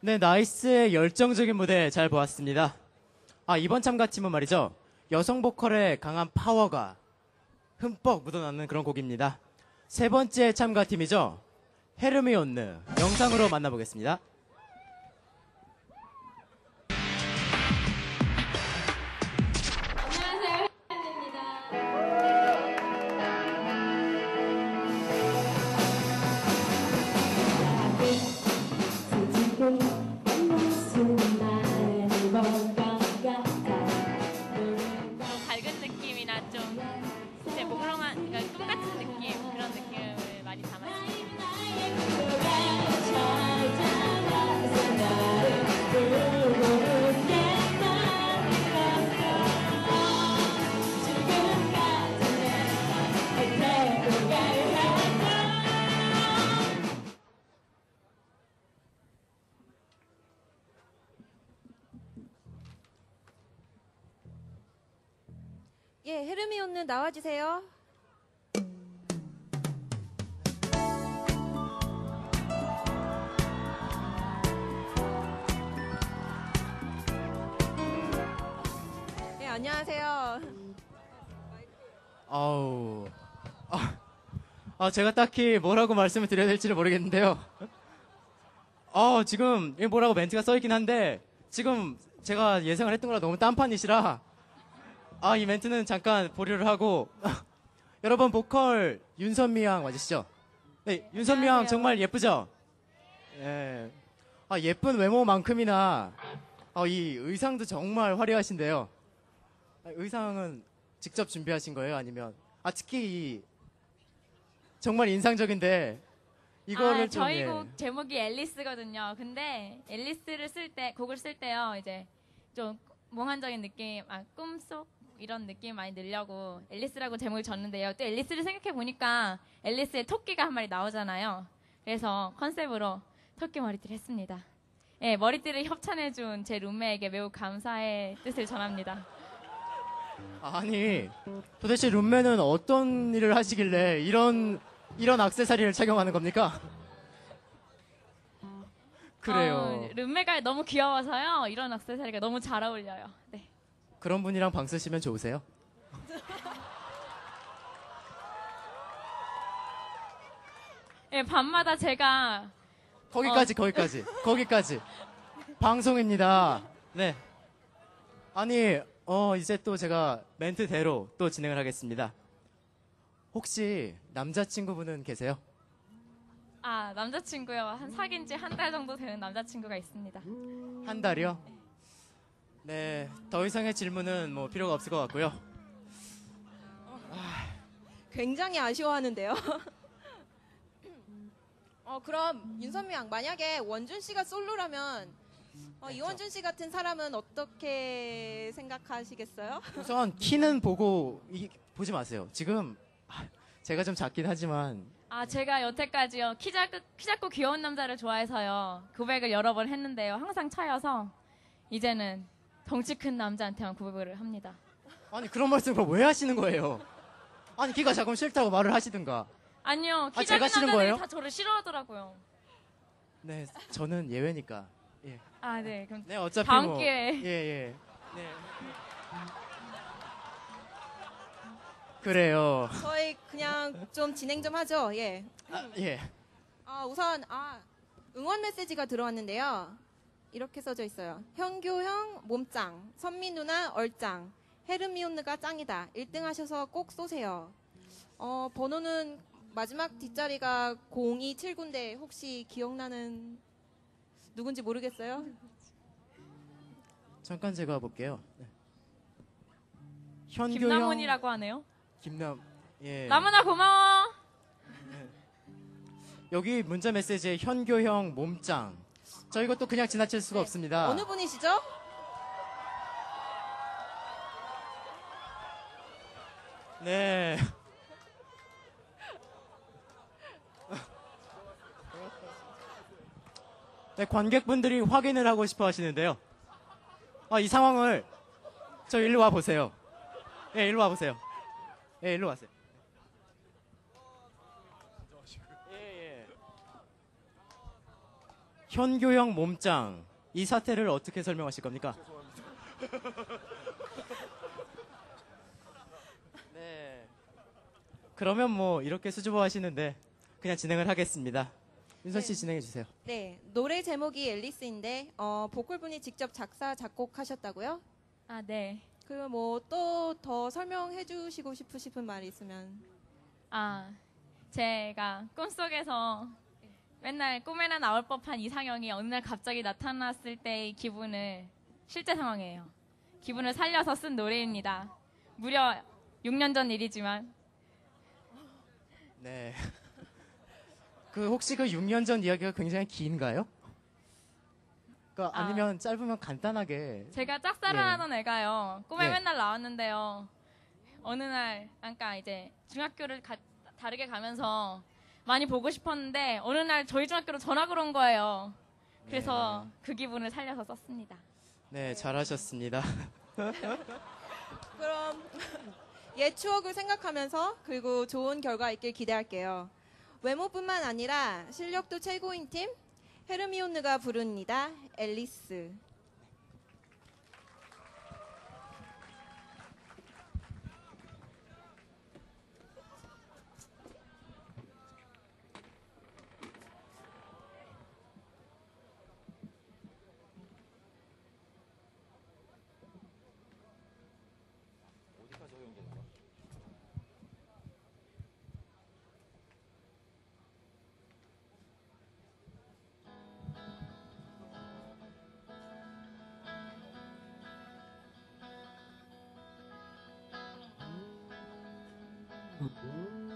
네, 나이스의 열정적인 무대 잘 보았습니다. 아, 이번 참가팀은 말이죠. 여성 보컬의 강한 파워가 흠뻑 묻어나는 그런 곡입니다. 세 번째 참가팀이죠. 헤르미온느. 영상으로 만나보겠습니다. 예, 헤르미온느 나와주세요. 네, 안녕하세요. 아우. 아, 아, 제가 딱히 뭐라고 말씀을 드려야 될지를 모르겠는데요. 아, 지금 뭐라고 멘트가 써있긴 한데 지금 제가 예상을 했던 거랑 너무 딴판이시라 아, 이 멘트는 잠깐 보류를 하고 여러분 보컬 윤선미 양 맞으시죠? 네, 윤선미 양. 정말 예쁘죠? 예. 아, 예쁜 외모만큼이나 아, 이 의상도 정말 화려하신데요. 아, 의상은 직접 준비하신 거예요? 아니면 아 특히 이 정말 인상적인데 이거를 아, 좀 저희 예. 곡 제목이 앨리스거든요. 근데 앨리스를 쓸 때 곡을 쓸 때요 이제 좀 몽환적인 느낌, 아 꿈속 이런 느낌 많이 넣으려고 앨리스라고 제목을 졌는데요. 또 앨리스를 생각해 보니까 앨리스의 토끼가 한 마리 나오잖아요. 그래서 컨셉으로 토끼 머리띠를 했습니다. 예, 머리띠를 협찬해준 제 룸메에게 매우 감사의 뜻을 전합니다. 아니 도대체 룸메는 어떤 일을 하시길래 이런 이런 악세사리를 착용하는 겁니까? 그래요. 어, 룸메가 너무 귀여워서요. 이런 액세서리가 너무 잘 어울려요. 네. 그런 분이랑 방 쓰시면 좋으세요? 예, 밤마다 제가 거기까지 거기까지 거기까지 방송입니다. 네. 아니 어 이제 또 제가 멘트대로 또 진행을 하겠습니다. 혹시 남자친구분은 계세요? 아 남자친구요 한 사귄 지 한 달 정도 되는 남자친구가 있습니다. 한 달이요? 네, 더 이상의 질문은 뭐 필요가 없을 것 같고요. 굉장히 아쉬워하는데요. 어, 그럼 윤선미 양, 만약에 원준 씨가 솔로라면 어, 이원준 씨 같은 사람은 어떻게 생각하시겠어요? 우선 키는 보고 이, 보지 마세요. 지금 아, 제가 좀 작긴 하지만 아 제가 여태까지요 키 작고 키 작고 귀여운 남자를 좋아해서요 고백을 여러 번 했는데요 항상 차여서 이제는 덩치 큰 남자한테만 고백을 합니다. 아니 그런 말씀을 왜 하시는 거예요? 아니 키가 작으면 싫다고 말을 하시든가. 아니요 키 아, 제가 작은 싫은 남자들이 거예요? 다 저를 싫어하더라고요. 네, 저는 예외니까. 예. 아 네 그럼 네, 어차피 다음 뭐 기회에. 예, 예. 네. 그래요. 저희 그냥 좀 진행 좀 하죠. 예. 아, 예. 아, 우선 아, 응원 메시지가 들어왔는데요. 이렇게 써져 있어요. 현규형 몸짱, 선미 누나 얼짱, 헤르미온느가 짱이다. 1등 하셔서 꼭 쏘세요. 어, 번호는 마지막 뒷자리가 0279인데 혹시 기억나는 누군지 모르겠어요? 잠깐 제가 볼게요. 네. 현교형 김남훈이라고 하네요. 김남 예. 남훈아 고마워. 여기 문자 메시지에 현교형 몸짱. 저 이것도 그냥 지나칠 수가 없습니다. 어느 분이시죠? 네. 네, 관객분들이 확인을 하고 싶어 하시는데요. 아, 이 상황을 저 일로 와 보세요. 예, 일로 와 보세요. 예, 일로 와세요. 예, 예. 현교형 몸짱 이 사태를 어떻게 설명하실 겁니까? 네. 그러면 뭐 이렇게 수줍어 하시는데 그냥 진행을 하겠습니다. 윤선 씨 네. 진행해 주세요. 네, 노래 제목이 앨리스인데 어, 보컬분이 직접 작사 작곡하셨다고요? 아, 네. 그뭐또 더 설명해 주시고 싶으신 말이 있으면 아, 제가 꿈속에서 맨날 꿈에나 나올 법한 이상형이 어느 날 갑자기 나타났을 때의 기분을 실제 상황이에요. 기분을 살려서 쓴 노래입니다. 무려 6년 전 일이지만 네. 그 혹시 그 6년 전 이야기가 굉장히 긴가요? 그 아. 아니면 짧으면 간단하게 제가 짝사랑하던 애가요. 꿈에 네. 맨날 나왔는데요. 어느 날, 아까 이제 중학교를 가- 다르게 가면서 많이 보고 싶었는데 어느 날 저희 중학교로 전학을 온 거예요. 그래서 그 기분을 살려서 썼습니다. 네, 잘하셨습니다. 그럼 옛 추억을 생각하면서 그리고 좋은 결과 있길 기대할게요. 외모뿐만 아니라 실력도 최고인 팀 헤르미온느가 부릅니다. 앨리스. 음.